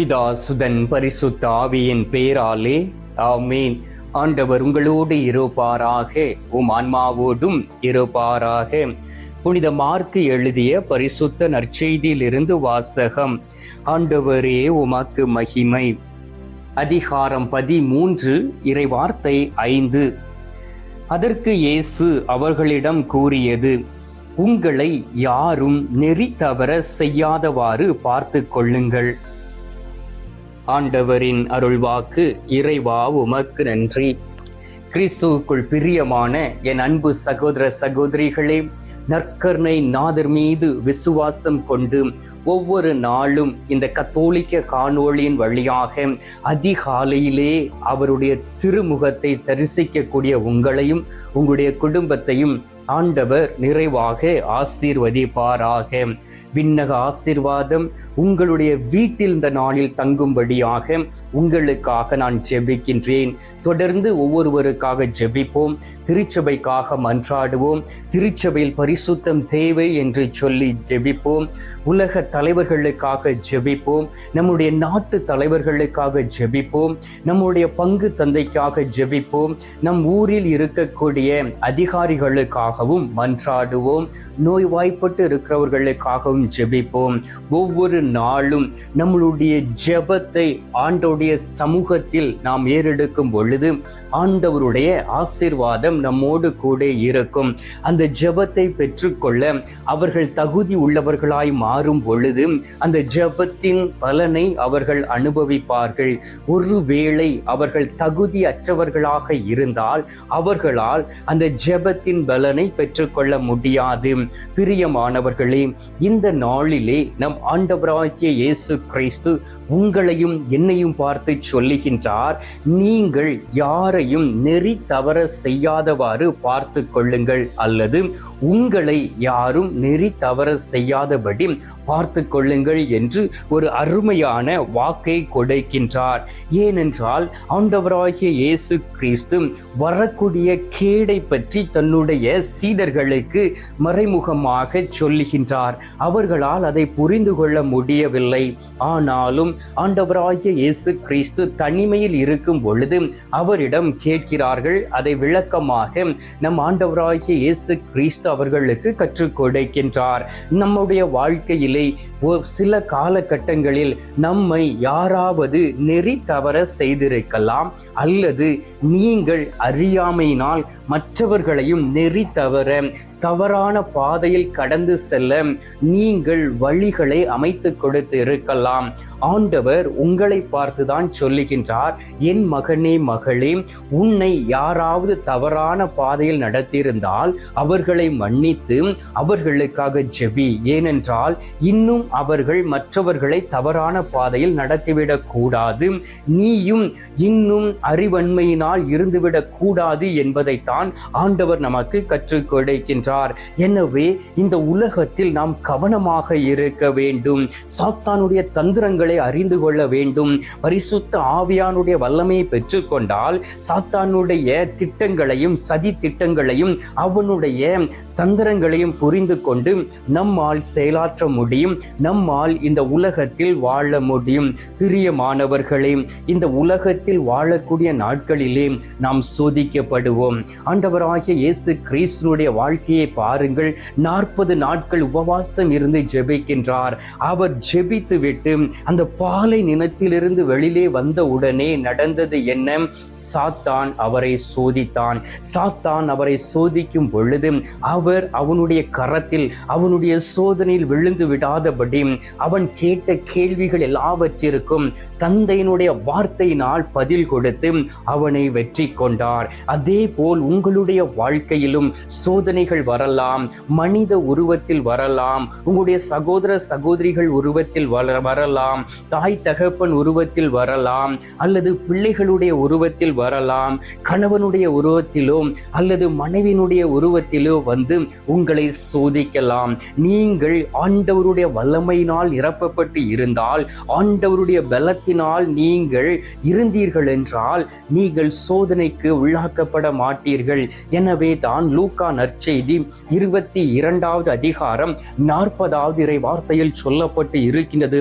பிதா சுதன் பரிசுத்த ஆவியின் பேராலே ஆமீன். ஆண்டவர் உங்களோடு இருப்பாராக உம் ஆன்மாவோடும் இருப்பாராக. புனித மார்க்கு எழுதிய பரிசுத்த நற்செய்தியிலிருந்து வாசகம் ஆண்டவரே உமக்கு மகிமை. அதிகாரம் பதிமூன்று இறைவார்த்தை ஐந்து. அதற்கு இயேசு அவர்களிடம் கூறியது உங்களை யாரும் நெறி தவற செய்யாதவாறு பார்த்து கொள்ளுங்கள். ஆண்டவரின் அருள்வாக்கு இறைவா உமக்கு நன்றி. கிறிஸ்துவுக்குள் பிரியமான என் அன்பு சகோதர சகோதரிகளே நற்கர்ணை நாதர் மீது விசுவாசம் கொண்டு ஒவ்வொரு நாளும் இந்த கத்தோலிக்க காணொளியின் வழியாக அதிகாலையிலே அவருடைய திருமுகத்தை தரிசிக்கக்கூடிய உங்களையும் உங்களுடைய குடும்பத்தையும் ஆண்டவர் நிறைவாக ஆசீர்வதிப்பாராக. விண்ணக ஆசீர்வாதம் உங்களுடைய வீட்டில் இந்த நாளில் தங்கும்படியாக உங்களுக்காக நான் ஜெபிக்கின்றேன். தொடர்ந்து ஒவ்வொருவருக்காக ஜெபிப்போம். திருச்சபைக்காக மன்றாடுவோம். திருச்சபையில் பரிசுத்தம் தேவை என்று சொல்லி ஜெபிப்போம். உலக தலைவர்களுக்காக ஜெபிப்போம். நம்முடைய நாட்டு தலைவர்களுக்காக ஜெபிப்போம். நம்முடைய பங்கு தந்தைக்காக ஜெபிப்போம். நம் ஊரில் இருக்கக்கூடிய அதிகாரிகளுக்காக அதிகாரிகளுக்காகவும் மன்றாடுவோம். நோய்வாய்ப்பட்டு இருக்கிறவர்களுக்காகவும் ஜெபிப்போம். ஒவ்வொரு நாளும் நம்மளுடைய ஜெபத்தை ஆண்டோடைய சமூகத்தில் நாம் ஏறெடுக்கும் பொழுது ஆண்டவருடைய ஆசீர்வாதம் நம்மோடு கூட இருக்கும். அந்த ஜெபத்தை பெற்றுக்கொள்ள அவர்கள் தகுதி உள்ளவர்களாய் மாறும் பொழுது அந்த ஜெபத்தின் பலனை அவர்கள் அனுபவிப்பார்கள். ஒருவேளை அவர்கள் தகுதி அற்றவர்களாக இருந்தால் அவர்களால் அந்த ஜெபத்தின் பலனை பெற்றுக்கொள்ள முடியாது. பிரியமானவர்களே இந்த நாளிலே நம் ஆண்டவராகிய இயேசு கிறிஸ்து உங்களையும் என்னையும் பார்த்து சொல்லுகின்றார் நீங்கள் யாரையும் நெறி தவற செய்யாதவாறு பார்த்து கொள்ளுங்கள் அல்லது உங்களை யாரும் நெறி தவற செய்யாதபடி பார்த்து கொள்ளுங்கள் என்று ஒரு அருமையான வாக்கை கொடுக்கின்றார். ஏனென்றால் ஆண்டவராகிய இயேசு கிறிஸ்து வரக்கூடிய கேடை பற்றி தன்னுடைய சீடர்களுக்கு மறைமுகமாக சொல்லுகின்றார். அவர்களால் அதை புரிந்து கொள்ள முடியவில்லை. ஆனாலும் ஆண்டவராகிய இயேசு கிறிஸ்து தனிமையில் இருக்கும் பொழுது அவரிடம் கேட்கிறார்கள். அதை விளக்கமாக நம் ஆண்டவராகிய இயேசு கிறிஸ்து அவர்களுக்கு கற்றுக் கொடுக்கின்றார். நம்முடைய வாழ்க்கையிலே சில காலகட்டங்களில் நம்மை யாராவது நெறி தவற செய்திருக்கலாம். அல்லது நீங்கள் அறியாமையினால் மற்றவர்களையும் நெறி தவற தவறான பாதையில் கடந்து செல்ல நீங்கள் வழிகளை அமைத்து கொடுத்து இருக்கலாம். ஆண்டவர் உங்களை பார்த்துதான் சொல்லுகின்றார் என் மகனே மகளே உன்னை யாராவது தவறான பாதையில் நடத்தியிருந்தால் அவர்களை மன்னித்து அவர்களுக்காக ஜெபி. ஏனென்றால் இன்னும் அவர்கள் மற்றவர்களை தவறான பாதையில் நடத்திவிடக் கூடாது. நீயும் இன்னும் அறிவன்மையினால் இருந்துவிடக் கூடாது என்பதைத்தான் ஆண்டவர் நமக்கு கற்று கற்றுக் கொடுக்கின்றார். எனவே இந்த உலகத்தில் நாம் கவனமாக இருக்க வேண்டும். சாத்தானுடைய தந்திரங்களை அறிந்து கொள்ள வேண்டும். பரிசுத்த ஆவியானுடைய வல்லமையை பெற்றுக்கொண்டால் சாத்தானுடைய திட்டங்களையும் சதி திட்டங்களையும் அவனுடைய தந்திரங்களையும் புரிந்து கொண்டு நம்மால் செயலாற்ற முடியும். நம்மால் இந்த உலகத்தில் வாழ முடியும். பிரியமானவர்களே இந்த உலகத்தில் வாழக்கூடிய நாட்களிலே நாம் சோதிக்கப்படுவோம். ஆண்டவராகிய இயேசு கிறிஸ்து இயேசுனுடைய வாழ்க்கையை பாருங்கள். நாற்பது நாட்கள் உபவாசம் இருந்து ஜெபிக்கின்றார். அவர் ஜெபித்து விட்டு அந்த பாலை நினத்திலிருந்து வெளியிலே வந்த உடனே நடந்தது என்ன? சாத்தான் அவரை சோதித்தான். சாத்தான் அவரை சோதிக்கும் பொழுது அவர் அவனுடைய கரத்தில் அவனுடைய சோதனையில் விழுந்து விடாதபடி அவன் கேட்ட கேள்விகள் எல்லாவற்றிற்கும் தந்தையினுடைய வார்த்தையினால் பதில் கொடுத்து அவனை வெற்றி கொண்டார். அதே போல் உங்களுடைய வாழ்க்கையிலும் சோதனைகள் வரலாம் மனித உருவத்தில் வரலாம் உங்களுடைய சகோதர சகோதரிகள் உருவத்தில் வரலாம் தாய் தகப்பன் உருவத்தில் வரலாம் அல்லது பிள்ளைகளுடைய உருவத்தில் வரலாம் கணவனுடைய உருவத்திலோ அல்லது மனைவியினுடைய உருவத்திலோ வந்து உங்களை சோதிக்கலாம். நீங்கள் ஆண்டவருடைய வல்லமையினால் நிரப்பப்பட்டு இருந்தால் ஆண்டவருடைய பலத்தினால் நீங்கள் இருந்தீர்கள் என்றால் நீங்கள் சோதனைக்கு உள்ளாக்கப்பட மாட்டீர்கள். எனவே தான் லூக் லூக்கா நற்செய்தி இருபத்தி இரண்டாவது அதிகாரம் நாற்பதாவது இறை வார்த்தையில் சொல்லப்பட்டு இருக்கின்றது.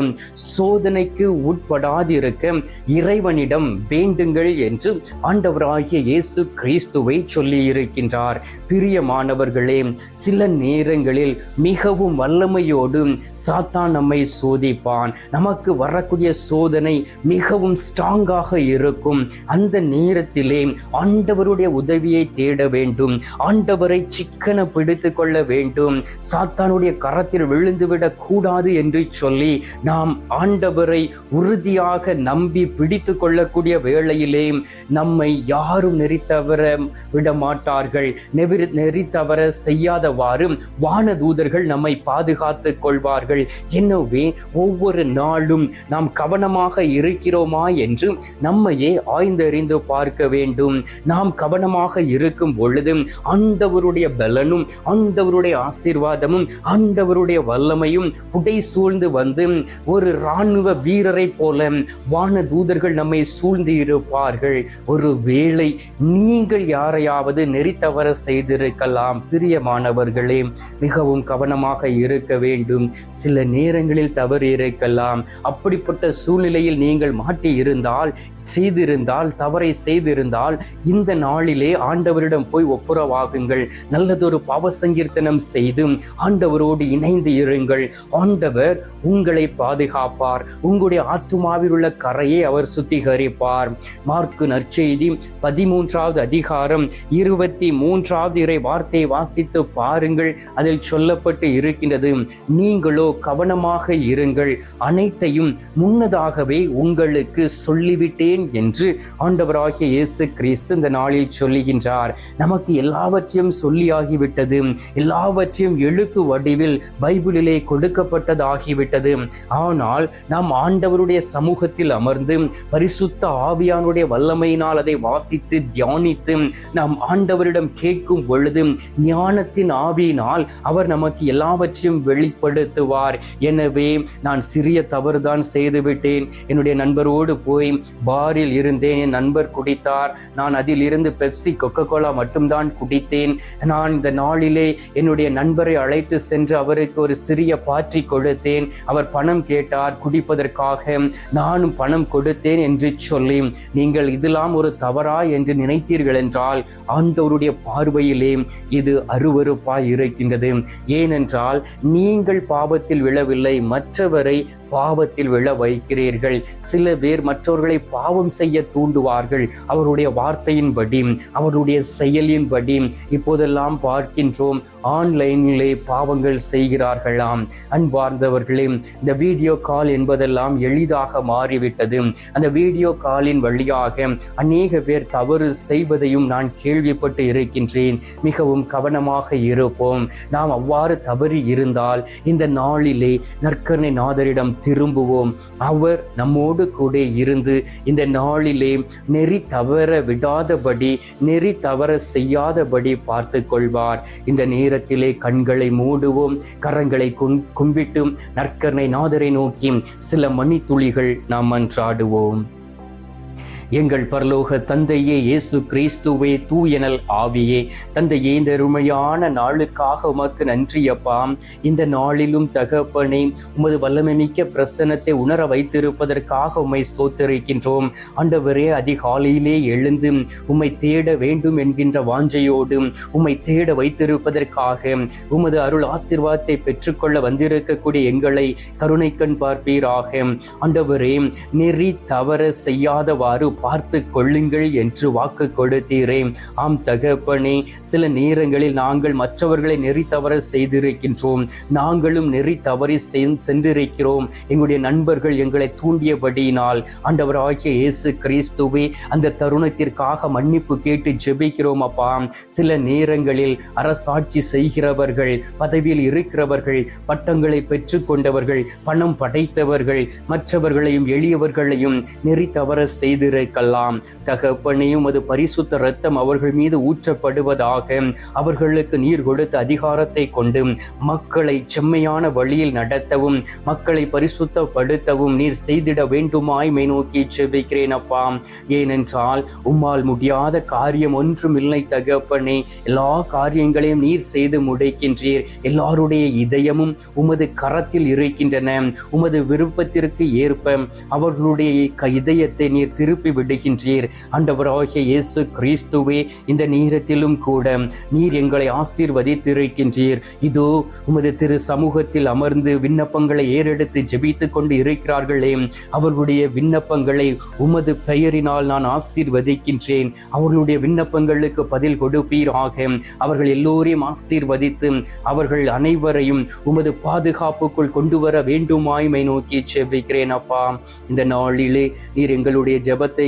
சோதனைக்கு உட்படாதிருக்க இறைவனிடம் வேண்டுங்கள் என்று ஆண்டவராகிய இயேசு கிறிஸ்துவை சொல்லி இருக்கின்றார் பிரியமானவர்களே சில நேரங்களில் மிகவும் வல்லமையோடு சாத்தான் நம்மை சோதிப்பான். நமக்கு வரக்கூடிய சோதனை மிகவும் ஸ்ட்ராங்காக இருக்கும். அந்த நேரத்திலே ஆண்டவருடைய உதவியை தேட வேண்டும். ஆண்டவர் ஆண்டவரை சிக்கன பிடித்து கொள்ள வேண்டும். சாத்தானுடைய கரத்தில் விழுந்துவிடக் கூடாது என்று சொல்லி நாம் ஆண்டவரை உறுதியாக நம்பி பிடித்து கொள்ளக்கூடிய வேளையிலே நம்மை யாரும் நெறித்தவர விட மாட்டார்கள் நெவிரி நெறித்தவர செய்யாதவாறு வானதூதர்கள் நம்மை பாதுகாத்துக் கொள்வார்கள். எனவே ஒவ்வொரு நாளும் நாம் கவனமாக இருக்கிறோமா என்று நம்மையே ஆய்ந்தறிந்து பார்க்க வேண்டும். நாம் கவனமாக இருக்கும் பொழுது அந்த ஆண்டவருடைய பலனும் ஆண்டவருடைய ஆசீர்வாதமும் ஆண்டவருடைய வல்லமையும் புடை சூழ்ந்து வந்து ஒரு இராணுவ வீரரை போல வான தூதர்கள் நம்மை சூழ்ந்து இருப்பார்கள். ஒரு வேளை நீங்கள் யாரையாவது நெறித்தவர செய்திருக்கலாம் பிரியமானவர்களே. மிகவும் கவனமாக இருக்க வேண்டும். சில நேரங்களில் தவறு இருக்கலாம். அப்படிப்பட்ட சூழ்நிலையில் நீங்கள் மாட்டி இருந்தால் செய்திருந்தால் தவறை செய்திருந்தால் இந்த நாளிலே ஆண்டவரிடம் போய் ஒப்புரவாகுங்கள். இருங்கள் நல்லதொரு பாவ சங்கீர்த்தனம் செய்து ஆண்டவரோடு இணைந்து இருங்கள். ஆண்டவர் உங்களை பாதுகாப்பார். உங்களுடைய ஆத்துமாவில் உள்ள கரையை அவர் சுத்திகரிப்பார். மார்க்கு நற்செய்தி பதிமூன்றாவது அதிகாரம் இருபத்தி மூன்றாவது இறை வார்த்தையை வாசித்து பாருங்கள். அதில் சொல்லப்பட்டு இருக்கின்றது நீங்களோ கவனமாக இருங்கள். அனைத்தையும் முன்னதாகவே உங்களுக்கு சொல்லிவிட்டேன் என்று ஆண்டவராகிய இயேசு கிறிஸ்து இந்த நாளில் சொல்லுகின்றார். நமக்கு எல்லாவற்றையும் சொல்லியாகிவிட்டது. எல்லாவற்றையும் எழுத்து வடிவில் பைபிளிலே கொடுக்கப்பட்டதாகிவிட்டது. ஆனால் நாம் ஆண்டவருடைய சமூகத்தில் அமர்ந்து பரிசுத்த ஆவியானுடைய வல்லமையினால் அதை வாசித்து தியானித்து நாம் ஆண்டவரிடம் கேட்கும் பொழுது ஞானத்தின் ஆவியினால் அவர் நமக்கு எல்லாவற்றையும் வெளிப்படுத்துவார். எனவே நான் சிறிய தவறுதான் செய்துவிட்டேன். என்னுடைய நண்பரோடு போய் பாரில் இருந்தேன். என் நண்பர் குடித்தார். நான் அதில் இருந்து பெப்சி கொக்கோ கோலா மட்டும்தான் குடித்தேன். நான் இந்த நாளிலே என்னுடைய நண்பரை அழைத்து சென்று அவருக்கு ஒரு சிறிய பாற்றி கொடுத்தேன். அவர் பணம் கேட்டார் குடிப்பதற்காக நானும் பணம் கொடுத்தேன் என்று சொல்லி நீங்கள் இதெல்லாம் ஒரு தவறா என்று நினைத்தீர்கள் என்றால் ஆண்டவருடைய பார்வையிலே இது அருவருப்பாய் இருக்கின்றது. ஏனென்றால் நீங்கள் பாவத்தில் விழவில்லை மற்றவரை பாவத்தில் விழ வைக்கிறீர்கள். சில பேர் மற்றவர்களை பாவம் செய்ய தூண்டுவார்கள். அவருடைய வார்த்தையின்படி அவருடைய செயலின்படி இப்போதெல்லாம் பார்க்கின்றோம். ஆன்லைனிலே பாவங்கள் செய்கிறார்களாம். அன்பார்ந்தவர்களே இந்த வீடியோ கால் என்பதெல்லாம் எளிதாக மாறிவிட்டது. அந்த வீடியோ காலின் வழியாக அநேக பேர் தவறு செய்வதையும் நான் கேள்விப்பட்டு இருக்கின்றேன். மிகவும் கவனமாக இருப்போம். நாம் அவ்வாறு தவறி இருந்தால் இந்த நாளிலே நற்கரணை நாதரிடம் திரும்புவோம். அவர் நம்மோடு கூட இருந்து இந்த நாளிலே நெறி தவற விடாதபடி நெறி தவற செய்யாதபடி பார்த்து கொள்வார். இந்த நேரத்திலே கண்களை மூடுவோம் கரங்களை கும்- கும்பிட்டும் நற்கரணை நாதரை நோக்கி சில மணித்துளிகள் நாம் மன்றாடுவோம் எங்கள் பரலோக தந்தையே இயேசு கிறிஸ்துவே தூயனல் ஆவியே. தந்தையே இந்த அருமையான நாளுக்காக உமக்கு நன்றி அப்பா. இந்த நாளிலும் தகப்பனே உமது வல்லமை மிக்க பிரசன்னத்தை உணர வைத்திருப்பதற்காக உம்மை ஸ்தோத்தரிக்கின்றோம். ஆண்டவரே அதிகாலையிலே எழுந்து உம்மை தேட வேண்டும் என்கின்ற வாஞ்சையோடு உம்மை தேட வைத்திருப்பதற்காக உமது அருள் ஆசிர்வாதத்தை பெற்றுக்கொள்ள வந்திருக்கக்கூடிய எங்களை கருணை கண் பார்ப்பீராக. ஆண்டவரே நெறி தவற செய்யாதவாறு பார்த்து கொள்ளுங்கள் என்று வாக்கு கொடுத்தீரே. ஆம் தகப்பனே சில நேரங்களில் நாங்கள் மற்றவர்களை நெறி தவற செய்திருக்கின்றோம். நாங்களும் நெறி தவறி சென்றிருக்கிறோம். எங்களுடைய நண்பர்கள் எங்களை தூண்டியபடியினால் ஆண்டவராகிய இயேசு கிறிஸ்துவே அந்த தருணத்திற்காக மன்னிப்பு கேட்டு ஜெபிக்கிறோம் அப்பா. சில நேரங்களில் அரசாட்சி செய்கிறவர்கள் பதவியில் இருக்கிறவர்கள் பட்டங்களை பெற்றுக்கொண்டவர்கள் பணம் படைத்தவர்கள் மற்றவர்களையும் எளியவர்களையும் நெறி தவற செய்திருக்க இருக்கலாம் தகப்பனே உமது பரிசுத்த ரத்தம் அவர்கள் மீது ஊற்றப்படுவதாக அவர்களுக்கு நீர் கொடுத்த அதிகாரத்தை கொண்டு மக்களை செம்மையான வழியில் நடத்தவும் மக்களை பரிசுத்தப்படுத்தவும் நீர் செய்திட வேண்டுமாய் மே நோக்கி செபிக்கிறேன் அப்பா. ஏனென்றால் உம்மால் முடியாத காரியம் ஒன்றும் இல்லை தகப்பனே. எல்லா காரியங்களையும் நீர் செய்து முடிக்கின்றீர். எல்லாருடைய இதயமும் உமது கரத்தில் இருக்கின்றன. உமது விருப்பத்திற்கு ஏற்ப அவர்களுடைய இதயத்தை நீர் திருப்பி விடுகின்றீர். ஆண்டவராகிய இயேசு கிறிஸ்துவே இந்த நேரத்திலும் கூட நீர் எங்களை ஆசீர்வதித்திருக்கின்றீர். இதோ உமது திரு சமூகத்தில் அமர்ந்து விண்ணப்பங்களை ஏறெடுத்து ஜெபித்துக் கொண்டு இருக்கிறார்களே. அவர்களுடைய விண்ணப்பங்களை உமது பெயரினால் நான் ஆசீர்வதிக்கின்றேன். அவர்களுடைய விண்ணப்பங்களுக்கு பதில் கொடுப்பீராக அவர்கள் எல்லோரையும் ஆசீர்வதித்து அவர்கள் அனைவரையும் உமது பாதுகாப்புக்குள் கொண்டு வர வேண்டுமாய்மை நோக்கி செவிக்கிறேன் அப்பா. இந்த நாளிலே நீர் எங்களுடைய ஜெபத்தை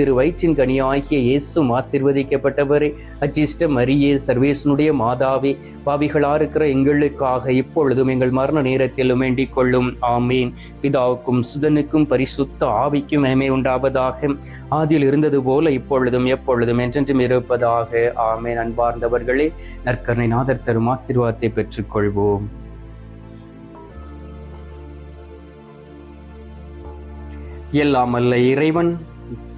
திரு வயிற்றின் கனியாகிய இயேசும் ஆசிர்வதிக்கப்பட்டவரே. அச்சிஷ்ட மரியே சர்வேசனுடைய மாதாவே பாவிகளா இருக்கிற எங்களுக்காக இப்பொழுதும் எங்கள் மரண நேரத்திலும் வேண்டிக் கொள்ளும். ஆமீன். பிதாவுக்கும் சுதனுக்கும் பரிசுத்த ஆவிக்கும் மேமே உண்டாவதாக. ஆதியில் இருந்தது போல இப்பொழுதும் எப்பொழுதும் என்றென்றும் இருப்பதாக. ஆமேன். அன்பார்ந்தவர்களே நற்கருணை நாதர் தரும் ஆசீர்வாதத்தை பெற்றுக்கொள்வோம். எல்லாம் அல்ல இறைவன்.